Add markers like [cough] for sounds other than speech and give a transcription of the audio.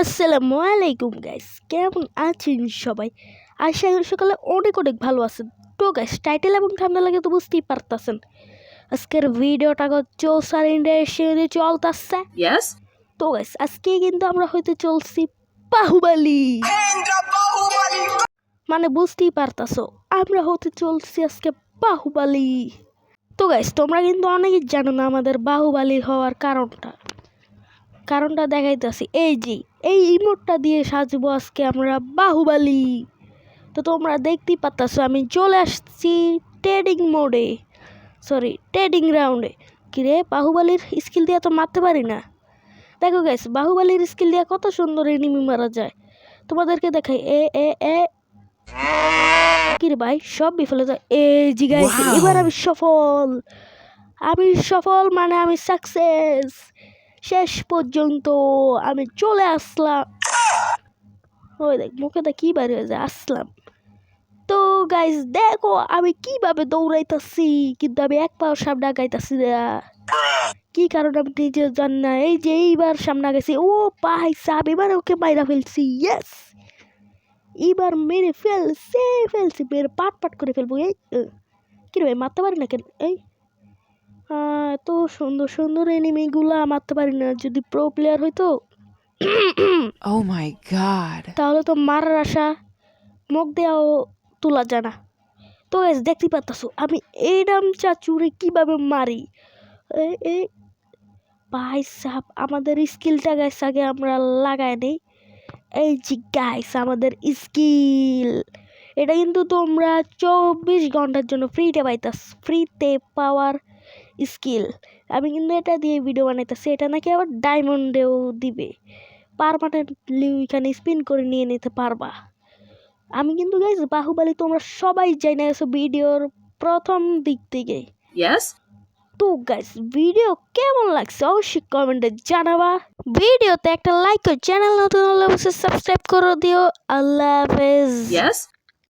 আসসালামু আলাইকুম গাইস কেমন আছেন সবাই? আশা করি সকালে অনেক অনেক ভালো আছেন। তো গাইস টাইটেল এবং ঠান্ডা লাগে তো বুঝতেই পারতেছেন। আজকের ভিডিওটা চৌসার ইন্ডাস্ট্রি চলতেছে? তো গাইস আজকে কিন্তু আমরা হইতে চলছি বাহুবালি। মানে বুঝতেই পারতাছো আমরা হতে চলছি আজকে বাহুবালি। তো গাইস তোমরা কিন্তু অনেকেই জানো না আমাদের বাহুবালি হওয়ার কারণটা। কারণটা দেখাইতেছি। এই যে এই ইমোটটা দিয়ে সাজবো আজকে আমরা বাহুবালি। তো তোমরা দেখতেই পারতাছো আমি চলে আসছি ট্রেডিং মোডে সরি ট্রেডিং রাউন্ডে কিরে বাহুবালির স্কিল দিয়ে তো মারতে পারি না? দেখো গাইস বাহুবালির স্কিল দিয়ে কত সুন্দর এনিমি মারা যায়। তোমাদেরকে দেখাই এ এ এ। কিরে ভাই সব বিফলে যায়। এই জি গাইস এবার আমি সফল। আমি সফল মানে আমি সাকসেস শেষ পর্যন্ত আমি চলে আসলাম। ওই দেখ মুখে দেখ কি বাইরে হয়ে আসলাম। তো গাইস দেখো আমি কীভাবে দৌড়াইতাছি কিন্তু আমি এক পাও সামনে আগাইতাছি না। কি কারণ আমি নিজে জান না এই যে এইবার সামনে গেছি ও পাই সাব এবার ওকে মাইরা ফেলছি ইয়েস এবার মেরে ফেলছে ফেলছি মেরে পাট পাট করে ফেলব এই আহ, কি রে ভাই মারতে পারি না কেন? এই এত সুন্দর সুন্দর এনিমিগুলা মারতে পারি না। যদি প্রো প্লেয়ার হইতো [coughs] ও মাই god. তাহলে তো মারার আশা মুখ দেওয়াও তোলা যায় না। তো গাইস দেখতে পারতাছো আমি এই নাম চাচুরে কীভাবে মারি? এই এই ভাই সাহ আমাদের স্কিলটা গাইস আগে আমরা লাগাই নেই। এই যে গাইস আমাদের স্কিল এটা কিন্তু তোমরা চব্বিশ ঘণ্টার জন্য ফ্রিতে পাইতাস ফ্রিতে পাওয়ার স্কিল। আমি কিন্তু এটা দিয়ে ভিডিও বানাইতেছি এটা নাকি আবার ডায়মন্ডেও দিবে। পারমানেন্টলি এখানে স্পিন করে নিয়ে নিতে পারবা। আমি কিন্তু গাইস বাহুবালি তোমরা সবাই জানা গেছো ভিডিওর প্রথম দিক থেকে। তো গাইস ভিডিও কেমন লাগছে অবশ্যই কমেন্টে জানাবা। ভিডিওতে একটা লাইক করে চ্যানেল নতুন হলে অবশ্যই সাবস্ক্রাইব করে দিও। আল্লাহ হাফেজ?